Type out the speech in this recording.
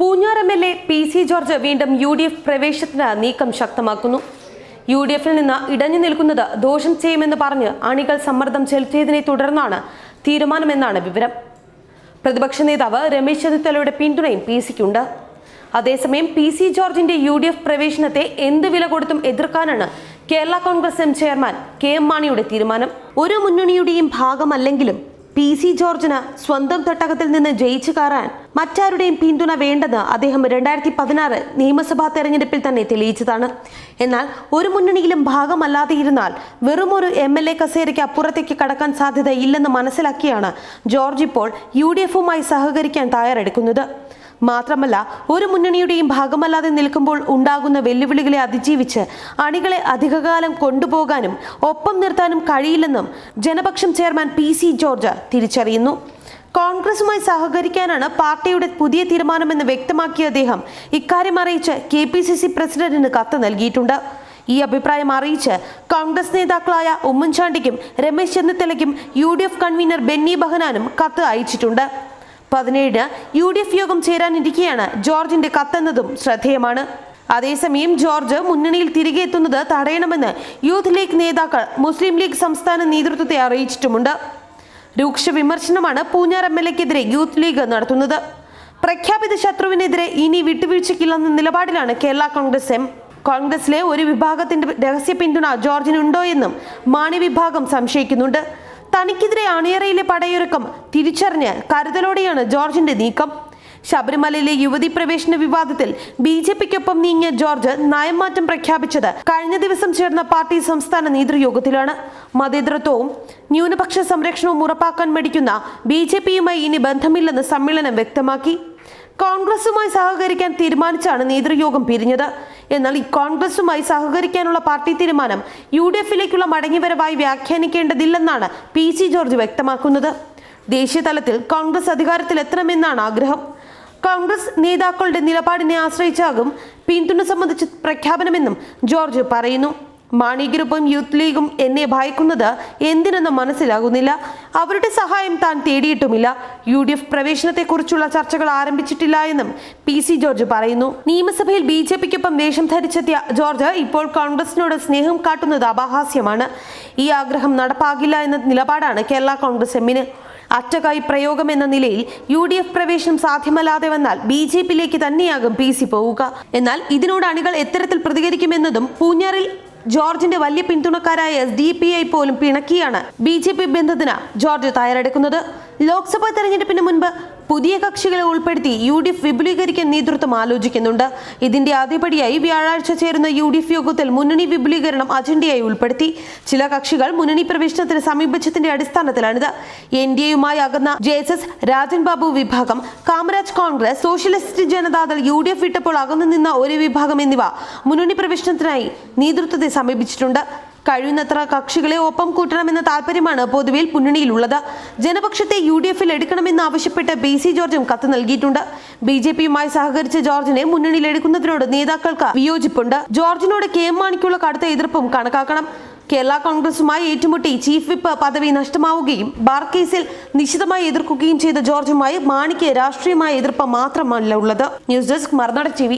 Poonjar M L A P C George വീണ്ടും U D F പ്രവേശത്തിന് നീക്കം ശക്തമാക്കുന്നു. യു ഡി എഫിൽ നിന്ന് ഇടഞ്ഞു നിൽക്കുന്നത് ദോഷം ചെയ്യുമെന്ന് പറഞ്ഞ് അണികൾ സമ്മർദ്ദം ചെലുത്തിയതിനെ തുടർന്നാണ് തീരുമാനമെന്നാണ് വിവരം. പ്രതിപക്ഷ നേതാവ് രമേശ് ചെന്നിത്തലയുടെ പിന്തുണയും പി സിക്കുണ്ട് അതേസമയം പി സി ജോർജിന്റെ യു ഡി എഫ് പ്രവേശനത്തെ എന്ത് വില കൊടുത്തും എതിർക്കാനാണ് Kerala Congress M chairman K M മാണിയുടെ തീരുമാനം. ഒരു മുന്നണിയുടെയും ഭാഗമല്ലെങ്കിലും പി സി ജോർജിന് സ്വന്തം തട്ടകത്തിൽ നിന്ന് ജയിച്ചു കയറാൻ മറ്റാരുടെയും പിന്തുണ വേണ്ടെന്ന് അദ്ദേഹം രണ്ടായിരത്തി പതിനാറ് നിയമസഭാ തെരഞ്ഞെടുപ്പിൽ തന്നെ തെളിയിച്ചതാണ്. എന്നാൽ ഒരു മുന്നണിയിലും ഭാഗമല്ലാതെ ഇരുന്നാൽ വെറും ഒരു എം എൽ എ കസേരയ്ക്ക് അപ്പുറത്തേക്ക് കടക്കാൻ സാധ്യതയില്ലെന്ന് മനസ്സിലാക്കിയാണ് ജോർജ് ഇപ്പോൾ യു ഡി എഫുമായി സഹകരിക്കാൻ തയ്യാറെടുക്കുന്നത്. മാത്രമല്ല ഒരു മുന്നണിയുടെയും ഭാഗമല്ലാതെ നിൽക്കുമ്പോൾ ഉണ്ടാകുന്ന വെല്ലുവിളികളെ അതിജീവിച്ച് അണികളെ അധികകാലം കൊണ്ടുപോകാനും ഒപ്പം നിർത്താനും കഴിയില്ലെന്നും Janapaksham chairman P C George തിരിച്ചറിയുന്നു. കോൺഗ്രസുമായി സഹകരിക്കാനാണ് പാർട്ടിയുടെ പുതിയ തീരുമാനമെന്ന് വ്യക്തമാക്കിയ അദ്ദേഹം ഇക്കാര്യം അറിയിച്ച് കെ പി സി സി പ്രസിഡന്റിന് കത്ത് നൽകിയിട്ടുണ്ട്. ഈ അഭിപ്രായം അറിയിച്ച് കോൺഗ്രസ് നേതാക്കളായ ഉമ്മൻചാണ്ടിക്കും Ramesh ചെന്നിത്തലയ്ക്കും U D F convener Benny ബഹനാനും കത്ത് അയച്ചിട്ടുണ്ട്. പതിനേഴിന് യു ഡി എഫ് യോഗം ചേരാനിരിക്കെയാണ് ജോർജിന്റെ കത്തെന്നതും ശ്രദ്ധേയമാണ്. അതേസമയം ജോർജ് മുന്നണിയിൽ തിരികെ എത്തുന്നത് തടയണമെന്ന് യൂത്ത് ലീഗ് നേതാക്കൾ മുസ്ലിം ലീഗ് സംസ്ഥാന നേതൃത്വത്തെ അറിയിച്ചിട്ടുമുണ്ട്. രൂക്ഷ വിമർശനമാണ് പൂഞ്ഞാർ എം എൽ എക്കെതിരെ യൂത്ത് ലീഗ് നടത്തുന്നത്. പ്രഖ്യാപിത ശത്രുവിനെതിരെ ഇനി വിട്ടുവീഴ്ചയ്ക്കില്ലെന്ന നിലപാടിലാണ് കേരള കോൺഗ്രസ് എം. കോൺഗ്രസിലെ ഒരു വിഭാഗത്തിന്റെ രഹസ്യ പിന്തുണ ജോർജിനുണ്ടോ എന്നും മാണി വിഭാഗം സംശയിക്കുന്നുണ്ട്. തനിക്കെതിരെ അണിയറയിലെ പടയൊരുക്കം തിരിച്ചറിഞ്ഞ് കരുതലോടെയാണ് ജോർജിന്റെ നീക്കം. ശബരിമലയിലെ യുവതി പ്രവേശന വിവാദത്തിൽ ബി ജെ പിക്കൊപ്പം നീങ്ങിയ ജോർജ് നയംമാറ്റം പ്രഖ്യാപിച്ചത് കഴിഞ്ഞ ദിവസം ചേർന്ന പാർട്ടി സംസ്ഥാന നേതൃയോഗത്തിലാണ്. മതേതരത്വവും ന്യൂനപക്ഷ സംരക്ഷണവും ഉറപ്പാക്കാൻ മടിക്കുന്ന ബി ജെ പിയുമായി ഇനി ബന്ധമില്ലെന്ന് സമ്മേളനം വ്യക്തമാക്കി. കോൺഗ്രസുമായി സഹകരിക്കാൻ തീരുമാനിച്ചാണ് നേതൃയോഗം പിരിഞ്ഞത്. എന്നാൽ ഈ കോൺഗ്രസുമായി സഹകരിക്കാനുള്ള പാർട്ടി തീരുമാനം യു ഡി എഫിലേക്കുള്ള മടങ്ങിവരവായി വ്യാഖ്യാനിക്കേണ്ടതില്ലെന്നാണ് പി സി ജോർജ് വ്യക്തമാക്കുന്നത്. ദേശീയ തലത്തിൽ കോൺഗ്രസ് അധികാരത്തിലെത്തണമെന്നാണ് ആഗ്രഹം. കോൺഗ്രസ് നേതാക്കളുടെ നിലപാടിനെ ആശ്രയിച്ചാകും പിന്തുണ സംബന്ധിച്ച് പ്രഖ്യാപനമെന്നും ജോർജ് പറയുന്നു. മാണി ഗ്രൂപ്പും യൂത്ത് ലീഗും എന്നെ ഭയക്കുന്നത് എന്തിനെന്ന് മനസ്സിലാകുന്നില്ല. അവരുടെ സഹായം താൻ തേടിയിട്ടുമില്ല. യു ഡി എഫ് പ്രവേശനത്തെക്കുറിച്ചുള്ള ചർച്ചകൾ ആരംഭിച്ചിട്ടില്ല എന്നും പി സി ജോർജ് പറയുന്നു. നിയമസഭയിൽ ബി ജെ പിക്കൊപ്പം വേഷം ധരിച്ചെത്തിയ ജോർജ് ഇപ്പോൾ കോൺഗ്രസിനോട് സ്നേഹം കാട്ടുന്നത് അപഹാസ്യമാണ്. ഈ ആഗ്രഹം നടപ്പാകില്ല എന്ന നിലപാടാണ് കേരള കോൺഗ്രസ് എമ്മിന്. അറ്റകായി പ്രയോഗം എന്ന നിലയിൽ യു ഡി എഫ് പ്രവേശനം സാധ്യമല്ലാതെ വന്നാൽ ബി ജെ പിയിലേക്ക് തന്നെയാകും പി സി പോവുക. എന്നാൽ ഇതിനോട് അണികൾ എത്തരത്തിൽ പ്രതികരിക്കുമെന്നതും പൂഞ്ഞാറിൽ ജോർജിന്റെ വലിയ പിന്തുണക്കാരായ എസ് ഡി പി ഐ പോലും പിണക്കിയാണ് ബി ജെ പി ബന്ധത്തിന് ജോർജ് തയ്യാറെടുക്കുന്നത്. ലോക്സഭാ തെരഞ്ഞെടുപ്പിന് മുൻപ് പുതിയ കക്ഷികളെ ഉൾപ്പെടുത്തി യു ഡി എഫ് വിപുലീകരിക്കാൻ നേതൃത്വം ആലോചിക്കുന്നുണ്ട്. ഇതിന്റെ ആദ്യപടിയായി വ്യാഴാഴ്ച ചേരുന്ന യു ഡി എഫ് യോഗത്തിൽ മുന്നണി വിപുലീകരണം അജണ്ടയായി ഉൾപ്പെടുത്തി. ചില കക്ഷികൾ മുന്നണി പ്രവേശനത്തിന് സമീപിച്ചതിന്റെ അടിസ്ഥാനത്തിലാണിത്. എൻ ഡി എയുമായി അകന്ന J S S Rajan Babu വിഭാഗം Kamaraj Congress socialist Janata Dal U D F വിട്ടപ്പോൾ അകന്നു നിന്ന ഒരു വിഭാഗം എന്നിവ മുന്നണി പ്രവേശനത്തിനായി നേതൃത്വത്തെ സമീപിച്ചിട്ടുണ്ട്. കഴിയുന്നത്ര കക്ഷികളെ ഒപ്പം കൂട്ടണമെന്ന താല്പര്യമാണ് പൊതുവിൽ മുന്നണിയിലുള്ളത്. ജനപക്ഷത്തെ യു ഡി എഫിൽ എടുക്കണമെന്ന് ആവശ്യപ്പെട്ട് ബി സി ജോർജും കത്ത് നൽകിയിട്ടുണ്ട്. ബി ജെ പിയുമായി സഹകരിച്ച ജോർജിനെ മുന്നണിയിൽ എടുക്കുന്നതിനോട് നേതാക്കൾക്ക് വിയോജിപ്പുണ്ട്. ജോർജിനോട് കെ എം മാണിക്കുള്ള കടുത്ത എതിർപ്പും കണക്കാക്കണം. കേരള കോൺഗ്രസുമായി ഏറ്റുമുട്ടി ചീഫ് വിപ്പ് പദവി നഷ്ടമാവുകയും ബാർ കേസിൽ നിശിതമായി എതിർക്കുകയും ചെയ്ത ജോർജുമായി മാണിക്ക് രാഷ്ട്രീയമായ എതിർപ്പ് മാത്രമല്ല ഉള്ളത്. News desk മറുനാട് T